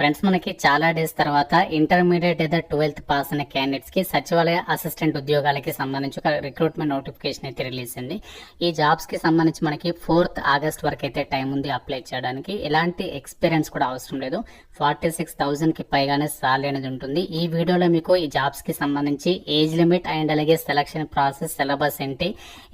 friends మనకి చాలా days తర్వాత ఇంటర్మీడియట్ లేదా ట్వెల్త్ పాస్ అయిన క్యాండిడేట్స్కి సచివాలయ అసిస్టెంట్ ఉద్యోగాలకి సంబంధించి ఒక రిక్రూట్మెంట్ నోటిఫికేషన్ అయితే రిలీజ్ అయింది ఈ జాబ్స్కి సంబంధించి మనకి ఫోర్త్ ఆగస్ట్ వరకు అయితే టైం ఉంది అప్లై చేయడానికి. ఎలాంటి ఎక్స్పీరియన్స్ కూడా అవసరం లేదు. ఫార్టీ సిక్స్ థౌసండ్కి పైగానే సాలరీ అనేది ఉంటుంది. ఈ వీడియోలో మీకు ఈ జాబ్స్కి సంబంధించి ఏజ్ లిమిట్ అండ్ అలాగే సెలక్షన్ ప్రాసెస్ సిలబస్ ఏంటి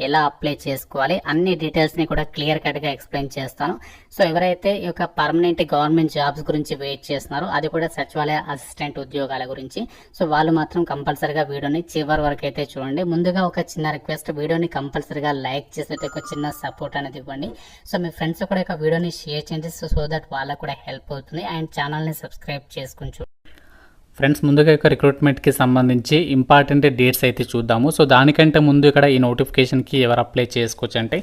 ఎలా అప్లై చేసుకోవాలి అన్ని డీటెయిల్స్ని కూడా క్లియర్ కట్గా ఎక్స్ప్లెయిన్ చేస్తాను. సో ఎవరైతే ఈ యొక్క పర్మనెంట్ గవర్నమెంట్ జాబ్స్ గురించి వెయిట్ చేస్తున్నారు. అది కూడా సచివాలయ అసిస్టెంట్ ఉద్యోగాల గురించి. సో వాళ్ళు మాత్రం కంపల్సరిగా వీడియోని చివరి వరకు అయితే చూడండి. ముందుగా ఒక చిన్న రిక్వెస్ట్ వీడియోని కంపల్సరిగా లైక్ చేసి ఒక చిన్న సపోర్ట్ అనేది ఇవ్వండి. సో మీ ఫ్రెండ్స్ కూడా ఒక వీడియోని షేర్ చేయండి. సో సో దట్ వాళ్ళకు కూడా హెల్ప్ అవుతుంది. అండ్ ఛానల్ని సబ్స్క్రైబ్ చేసుకుని ఫ్రెండ్స్ ముందుగా ఇక రిక్రూట్మెంట్కి సంబంధించి ఇంపార్టెంట్ డేట్స్ అయితే చూద్దాము. సో దానికంటే ముందు ఇక్కడ ఈ నోటిఫికేషన్కి ఎవరు అప్లై చేసుకోవచ్చు అంటే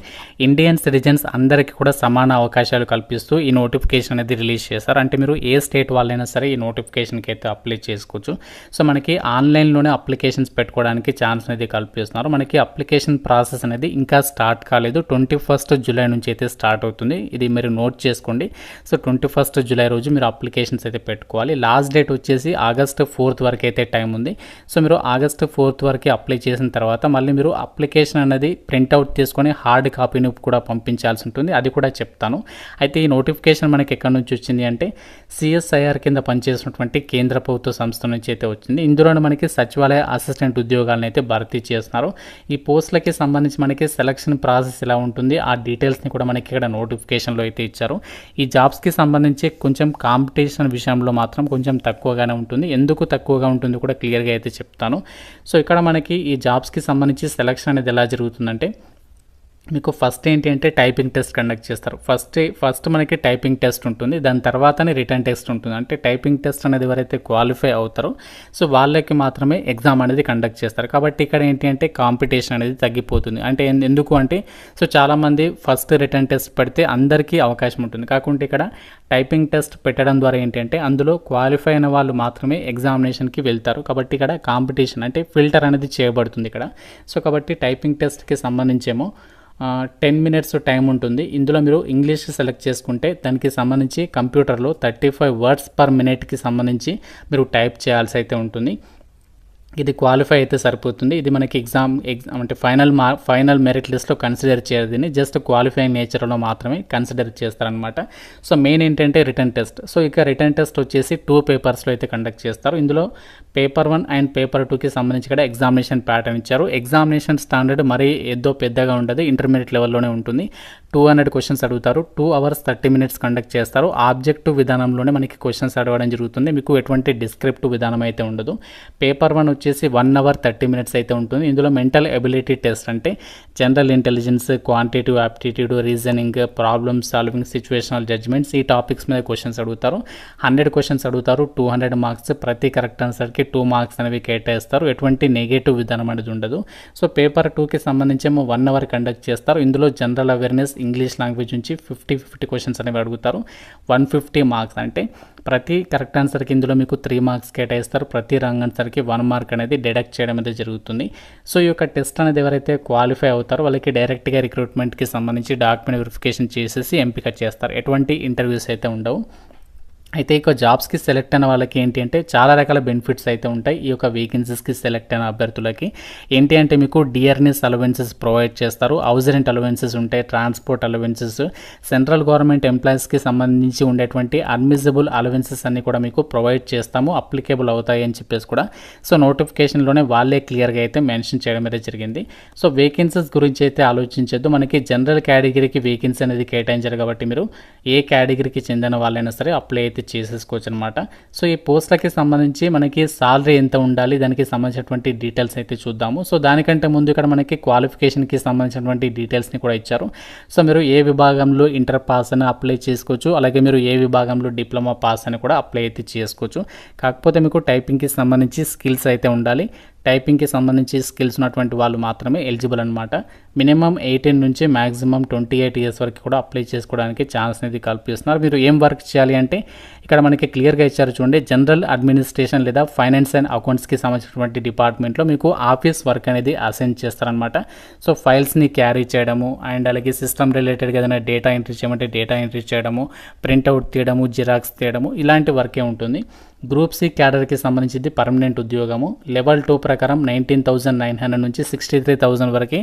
ఇండియన్ సిటిజన్స్ అందరికీ కూడా సమాన అవకాశాలు కల్పిస్తూ ఈ నోటిఫికేషన్ అనేది రిలీజ్ చేశారు అంటే మీరు ఏ స్టేట్ వాళ్ళైనా సరే ఈ నోటిఫికేషన్కి అయితే అప్లై చేసుకోవచ్చు. సో మనకి ఆన్లైన్లోనే అప్లికేషన్స్ పెట్టుకోవడానికి ఛాన్స్ అనేది కల్పిస్తున్నారు. మనకి అప్లికేషన్ ప్రాసెస్ అనేది ఇంకా స్టార్ట్ కాలేదు. ట్వంటీ ఫస్ట్ జూలై నుంచి అయితే స్టార్ట్ అవుతుంది. ఇది మీరు నోట్ చేసుకోండి. సో ట్వంటీ ఫస్ట్ జూలై రోజు మీరు అప్లికేషన్స్ అయితే పెట్టుకోవాలి. లాస్ట్ డేట్ వచ్చేసి ఆగస్ట్ ఫోర్త్ వరకు అయితే టైం ఉంది. సో మీరు ఆగస్ట్ ఫోర్త్ వరకు అప్లై చేసిన తర్వాత మళ్ళీ మీరు అప్లికేషన్ అనేది ప్రింట్అవుట్ తీసుకొని హార్డ్ కాపీని కూడా పంపించాల్సి ఉంటుంది. అది కూడా చెప్తాను. అయితే ఈ నోటిఫికేషన్ మనకి ఎక్కడి నుంచి వచ్చింది అంటే సిఎస్ఐఆర్ కింద పనిచేసినటువంటి కేంద్ర ప్రభుత్వ సంస్థ నుంచి అయితే వచ్చింది. ఇందులో మనకి సచివాలయ అసిస్టెంట్ ఉద్యోగాలను అయితే భర్తీ చేస్తున్నారు. ఈ పోస్టులకి సంబంధించి మనకి సెలక్షన్ ప్రాసెస్ ఎలా ఉంటుంది? ఆ డీటెయిల్స్ని కూడా మనకి ఇక్కడ నోటిఫికేషన్లో అయితే ఇచ్చారు. ఈ జాబ్స్కి సంబంధించి కొంచెం కాంపిటీషన్ విషయంలో మాత్రం కొంచెం తక్కువగానే ఉంటుంది. ఎందుకు తక్కువగా ఉంటుంది కూడా క్లియర్గా అయితే చెప్తాను. సో ఇక్కడ మనకి ఈ జాబ్స్కి సంబంధించి సెలక్షన్ అనేది ఎలా జరుగుతుందంటే మీకు ఫస్ట్ ఏంటి అంటే టైపింగ్ టెస్ట్ కండక్ట్ చేస్తారు. ఫస్ట్ ఫస్ట్ మనకి టైపింగ్ టెస్ట్ ఉంటుంది. దాని తర్వాతనే రిటర్న్ టెస్ట్ ఉంటుంది. అంటే టైపింగ్ టెస్ట్ అనేది ఎవరైతే క్వాలిఫై అవుతారో సో వాళ్ళకి మాత్రమే ఎగ్జామ్ అనేది కండక్ట్ చేస్తారు. కాబట్టి ఇక్కడ ఏంటి అంటే కాంపిటీషన్ అనేది తగ్గిపోతుంది. అంటే ఎందుకు అంటే సో చాలామంది ఫస్ట్ రిటర్న్ టెస్ట్ పెడితే అందరికీ అవకాశం ఉంటుంది. కాకుంటే ఇక్కడ టైపింగ్ టెస్ట్ పెట్టడం ద్వారా ఏంటంటే అందులో క్వాలిఫై అయిన వాళ్ళు మాత్రమే ఎగ్జామినేషన్కి వెళ్తారు. కాబట్టి ఇక్కడ కాంపిటీషన్ అంటే ఫిల్టర్ అనేది చేయబడుతుంది ఇక్కడ. సో కాబట్టి టైపింగ్ టెస్ట్కి సంబంధించేమో టెన్ మినిట్స్ టైం ఉంటుంది. ఇందులో మీరు ఇంగ్లీష్ సెలెక్ట్ చేసుకుంటే దానికి సంబంధించి కంప్యూటర్లో థర్టీ ఫైవ్ వర్డ్స్ పర్ మినిట్కి సంబంధించి మీరు టైప్ చేయాల్సి అయితే ఉంటుంది. ఇది క్వాలిఫై అయితే సరిపోతుంది. ఇది మనకి ఎగ్జామ్ ఎగ్జామ్ అంటే ఫైనల్ మా ఫైనల్ మెరిట్ లిస్ట్లో కన్సిడర్ చేయదని జస్ట్ క్వాలిఫైయింగ్ నేచర్లో మాత్రమే కన్సిడర్ చేస్తారనమాట సో మెయిన్ ఏంటంటే రిటర్న్ టెస్ట్ సో ఇక రిటర్న్ టెస్ట్ వచ్చేసి టూ పేపర్స్లో అయితే కండక్ట్ చేస్తారు. ఇందులో పేపర్ వన్ అండ్ పేపర్ టూకి సంబంధించి కూడా ఎగ్జామినేషన్ ప్యాటర్న్ ఇచ్చారు. ఎగ్జామినేషన్ స్టాండర్డ్ మరీ ఏదో పెద్దగా ఉండదు. ఇంటర్మీడియట్ లెవెల్లోనే ఉంటుంది. టూ హండ్రెడ్ క్వశ్చన్స్ అడుగుతారు. Two hours thirty minutes conduct చేస్తారు. ఆబ్జెక్టివ్ విధానంలోనే మనకి క్వశ్చన్స్ అడగడం జరుగుతుంది. మీకు ఎటువంటి డిస్క్రిప్టివ్ విధానం అయితే ఉండదు. పేపర్ వన్ వచ్చేసి వన్ అవర్ థర్టీ మినిట్స్ అయితే ఉంటుంది. ఇందులో మెంటల్ ఎబిలిటీ టెస్ట్ అంటే general intelligence quantitative aptitude reasoning problem solving situational judgements ఈ టాపిక్స్ మీద క్వశ్చన్స్ అడుగుతారు. హండ్రెడ్ క్వశ్చన్స్ అడుగుతారు. టూ హండ్రెడ్ మార్క్స్ ప్రతి కరెక్ట్ ఆన్సర్కి టూ మార్క్స్ అనేవి కేటాయిస్తారు. ఎటువంటి నెగటివ్ విధానం అనేది ఉండదు. సో పేపర్ టూకి సంబంధించి ఏమో వన్ అవర్ కండక్ట్ చేస్తారు. ఇందులో జనరల్ అవేర్నెస్ ఇంగ్లీష్ లాంగ్వేజ్ నుంచి ఫిఫ్టీ ఫిఫ్టీ క్వశ్చన్స్ అనేవి అడుగుతారు. వన్ ఫిఫ్టీ మార్క్స్ అంటే ప్రతి కరెక్ట్ ఆన్సర్కి ఇందులో మీకు త్రీ మార్క్స్ కేటాయిస్తారు. ప్రతి రాంగ్ ఆన్సర్కి వన్ మార్క్ అనేది డిడక్ట్ చేయడం అనేది జరుగుతుంది. సో ఈ యొక్క టెస్ట్ అనేది ఎవరైతే క్వాలిఫై అవుతారో వాళ్ళకి డైరెక్ట్గా రిక్రూట్మెంట్కి సంబంధించి డాక్యుమెంట్ వెరిఫికేషన్ చేసేసి ఎంపిక చేస్తారు. ఎటువంటి ఇంటర్వ్యూస్ అయితే ఉండవు. అయితే ఇక జాబ్స్కి సెలెక్ట్ అయిన వాళ్ళకి ఏంటి అంటే చాలా రకాల బెనిఫిట్స్ అయితే ఉంటాయి. ఈ యొక్క వేకెన్సీస్కి సెలెక్ట్ అయిన అభ్యర్థులకి. ఏంటి అంటే మీకు డియర్నెస్ అలవెన్సెస్ ప్రొవైడ్ చేస్తారు. హౌస్ రెంట్ అలవెన్సెస్ ఉంటాయి ట్రాన్స్పోర్ట్ అలవెన్సెస్ సెంట్రల్ గవర్నమెంట్ ఎంప్లాయీస్కి సంబంధించి ఉండేటువంటి అడ్మిసిబుల్ అలవెన్సెస్ అన్ని కూడా మీకు ప్రొవైడ్ చేస్తాము. అప్లికేబుల్ అవుతాయి అని చెప్పేసి కూడా. సో నోటిఫికేషన్లోనే వాళ్ళే క్లియర్గా అయితే మెన్షన్ చేయడం అయితే జరిగింది. సో వేకెన్సీస్ గురించి అయితే ఆలోచించొద్దు. మనకి జనరల్ కేటగిరీకి వేకెన్సీ అనేది కేటాయించారు కాబట్టి మీరు ఏ కేటగిరీకి చెందిన వాళ్ళైనా సరే అప్లై అయితే చేసేసుకోవచ్చు అనమాట సో ఈ పోస్టులకి సంబంధించి మనకి సాలరీ ఎంత ఉండాలి దానికి సంబంధించినటువంటి డీటెయిల్స్ అయితే చూద్దాము. సో దానికంటే ముందు ఇక్కడ మనకి క్వాలిఫికేషన్కి సంబంధించినటువంటి డీటెయిల్స్ని కూడా ఇచ్చారు. సో మీరు ఏ విభాగంలో ఇంటర్ పాస్ అని అప్లై చేసుకోవచ్చు అలాగే మీరు ఏ విభాగంలో డిప్లొమా పాస్ అని కూడా అప్లై అయితే చేసుకోవచ్చు. కాకపోతే మీకు టైపింగ్కి సంబంధించి స్కిల్స్ అయితే ఉండాలి. టైపింగ్కి సంబంధించి స్కిల్స్ ఉన్నటువంటి వాళ్ళు మాత్రమే ఎలిజిబుల్ అనమాట మినిమం ఎయిటీన్ నుంచి మ్యాక్సిమం ట్వంటీ ఎయిట్ ఇయర్స్ వరకు కూడా అప్లై చేసుకోవడానికి ఛాన్స్ అనేది కల్పిస్తున్నారు. మీరు ఏం వర్క్ చేయాలి అంటే ఇక్కడ మనకి క్లియర్గా ఇచ్చారు చూడండి జనరల్ అడ్మినిస్ట్రేషన్ లేదా ఫైనాన్స్ అండ్ అకౌంట్స్కి సంబంధించినటువంటి డిపార్ట్మెంట్లో మీకు ఆఫీస్ వర్క్ అనేది అసైన్ చేస్తారనమాట సో ఫైల్స్ని క్యారీ చేయడము అండ్ అలాగే సిస్టమ్ రిలేటెడ్గా ఏదైనా డేటా ఎంట్రీ చేయమంటే డేటా ఎంట్రీ చేయడము ప్రింట్అవుట్ తీయడము జిరాక్స్ తీయడము ఇలాంటి వర్కే ఉంటుంది. గ్రూప్ సి క్యాడర్కి సంబంధించింది పర్మనెంట్ ఉద్యోగము. లెవెల్ టూ ప్రకారం నైన్టీన్ థౌసండ్ నైన్ హండ్రెడ్ నుంచి సిక్స్టీ త్రీ థౌసండ్ వరకు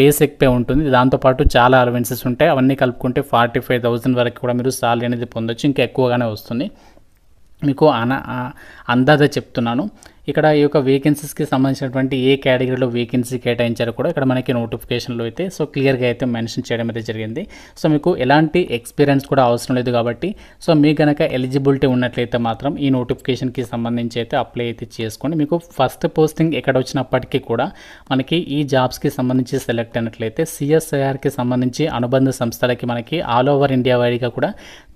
బేసిక్ పే ఉంటుంది. దాంతోపాటు చాలా అలవెన్సెస్ ఉంటాయి. అవన్నీ కలుపుకుంటే ఫార్టీ ఫైవ్ థౌసండ్ వరకు కూడా మీరు సాలరీ అనేది పొందొచ్చు. ఇంకా ఎక్కువగానే వస్తుంది. మీకు అన అందాజ చెప్తున్నాను. ఇక్కడ ఈ యొక్క వేకెన్సీస్కి సంబంధించినటువంటి ఏ కేటగిరీలో వేకెన్సీ కేటాయించారో కూడా ఇక్కడ మనకి నోటిఫికేషన్లో అయితే సో క్లియర్గా అయితే మెన్షన్ చేయడం అయితే జరిగింది. సో మీకు ఎలాంటి ఎక్స్పీరియన్స్ కూడా అవసరం లేదు కాబట్టి సో మీకు కనుక ఎలిజిబిలిటీ ఉన్నట్లయితే మాత్రం ఈ నోటిఫికేషన్కి సంబంధించి అయితే అప్లై అయితే చేసుకోండి. మీకు ఫస్ట్ పోస్టింగ్ ఎక్కడ వచ్చినప్పటికీ కూడా మనకి ఈ జాబ్స్కి సంబంధించి సెలెక్ట్ అయినట్లయితే సిఎస్ఐఆర్కి సంబంధించి అనుబంధ సంస్థలకి మనకి ఆల్ ఓవర్ ఇండియా వైడ్గా కూడా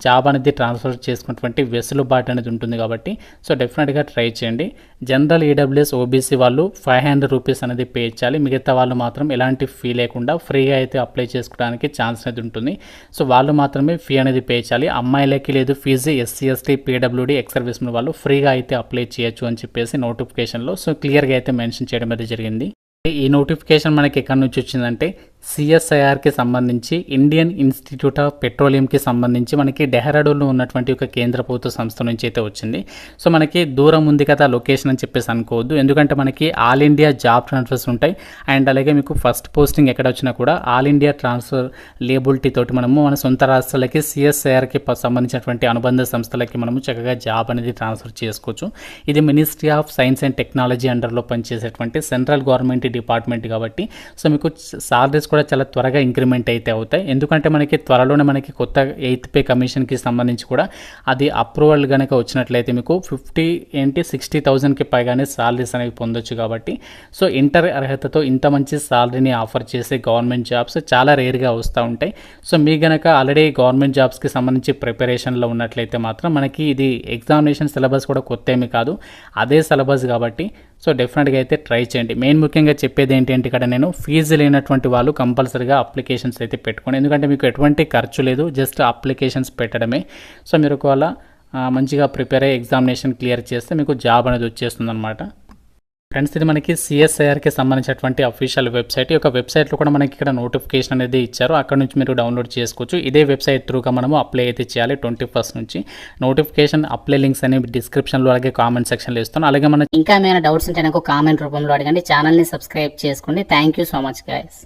జాబ్ అనేది ట్రాన్స్ఫర్ చేసుకున్నటువంటి వెసులుబాటు అనేది ఉంటుంది కాబట్టి సో డెఫినెట్గా ట్రై చేయండి. జనరల్ ఈడబ్ల్యూఎస్ ఓబీసీ వాళ్ళు ఫైవ్ హండ్రెడ్ రూపీస్ అనేది పే చేయాలి. మిగతా వాళ్ళు మాత్రం ఎలాంటి ఫీ లేకుండా ఫ్రీగా అయితే అప్లై చేసుకోవడానికి ఛాన్స్ అనేది ఉంటుంది. సో వాళ్ళు మాత్రమే ఫీ అనేది పే చేయాలి. అమ్మాయిలకి లేదు ఫీజు ఎస్సీ ఎస్టీ పీడబ్ల్యూడీ ఎక్స్ వాళ్ళు ఫ్రీగా అయితే అప్లై చేయొచ్చు అని చెప్పేసి నోటిఫికేషన్లో సో క్లియర్గా అయితే మెన్షన్ చేయడం అయితే జరిగింది. ఈ నోటిఫికేషన్ మనకి ఎక్కడి నుంచి వచ్చిందంటే సిఎస్ఐఆర్కి సంబంధించి ఇండియన్ ఇన్స్టిట్యూట్ ఆఫ్ పెట్రోలియంకి సంబంధించి మనకి డెహ్రాడూన్లో ఉన్నటువంటి ఒక కేంద్ర ప్రభుత్వ సంస్థ నుంచి అయితే వచ్చింది. సో మనకి దూరం ఉంది కదా లొకేషన్ అని చెప్పేసి అనుకోవద్దు. ఎందుకంటే మనకి ఆల్ ఇండియా జాబ్ ట్రాన్స్ఫర్స్ ఉంటాయి. అండ్ అలాగే మీకు ఫస్ట్ పోస్టింగ్ ఎక్కడ వచ్చినా కూడా ఆల్ ఇండియా ట్రాన్స్ఫర్ లేబిలిటీ తోటి మనము మన సొంత రాష్ట్రాలకి సిఎస్ఐఆర్కి సంబంధించినటువంటి అనుబంధ సంస్థలకి మనము చక్కగా జాబ్ అనేది ట్రాన్స్ఫర్ చేసుకోవచ్చు. ఇది ministry of science and technology అండర్లో పనిచేసేటువంటి సెంట్రల్ గవర్నమెంట్ డిపార్ట్మెంట్ కాబట్టి. సో మీకు సాలరీస్ కూడా చాలా త్వరగా ఇంక్రిమెంట్ అయితే అవుతాయి. ఎందుకంటే మనకి త్వరలోనే మనకి కొత్త ఎయిత్ పే కమిషన్కి సంబంధించి కూడా అది అప్రూవల్ కనుక వచ్చినట్లయితే మీకు ఫిఫ్టీ ఏంటి సిక్స్టీ థౌజండ్కి పైగానే సాలరీస్ అనేవి పొందొచ్చు కాబట్టి. సో ఇంటర్ అర్హతతో ఇంత మంచి సాలరీని ఆఫర్ చేసే గవర్నమెంట్ జాబ్స్ చాలా రేర్గా వస్తూ ఉంటాయి. సో మీ గనక ఆల్రెడీ గవర్నమెంట్ జాబ్స్కి సంబంధించి ప్రిపరేషన్లో ఉన్నట్లయితే మాత్రం మనకి ఇది ఎగ్జామినేషన్ సిలబస్ కూడా కొత్త ఏమి కాదు. అదే సిలబస్ కాబట్టి సో డెఫినెట్గా అయితే ట్రై చేయండి. మెయిన్ ముఖ్యంగా చెప్పేది ఏంటి అంటే ఇక్కడ నేను ఫీజు లేనటువంటి వాళ్ళు కంపల్సరీగా అప్లికేషన్స్ అయితే పెట్టుకోండి. ఎందుకంటే మీకు ఎటువంటి ఖర్చు లేదు జస్ట్ అప్లికేషన్స్ పెట్టడమే. సో మీరు ఒకవేళ మంచిగా ప్రిపేర్ అయ్యి ఎగ్జామినేషన్ క్లియర్ చేస్తే మీకు జాబ్ అనేది వచ్చేస్తుంది అనమాట ఫ్రెండ్స్ ఇది మనకి సిఎస్ఐఆర్కి సంబంధించినటువంటి అఫీషియల్ వెబ్సైట్ ఈ యొక్క వెబ్సైట్లో కూడా మనకి ఇక్కడ నోటిఫికేషన్ అనేది ఇచ్చారు. అక్కడ నుంచి మీరు డౌన్లోడ్ చేసుకోవచ్చు. ఇదే వెబ్సైట్ త్రూగా మనము అప్లై అయితే చేయాలి ట్వంటీ ఫస్ట్ నుంచి. నోటిఫికేషన్ అప్లై లింక్స్ అనేవి డిస్క్రిప్షన్లో అలాగే కామెంట్ సెక్షన్లో ఇస్తాను. అలాగే మన ఇంకా ఏమైనా డౌట్స్ ఉంటే నాకు కామెంట్ రూపంలో అడగండి. ఛానల్ని సబ్స్క్రైబ్ చేసుకోండి. Thank you so much guys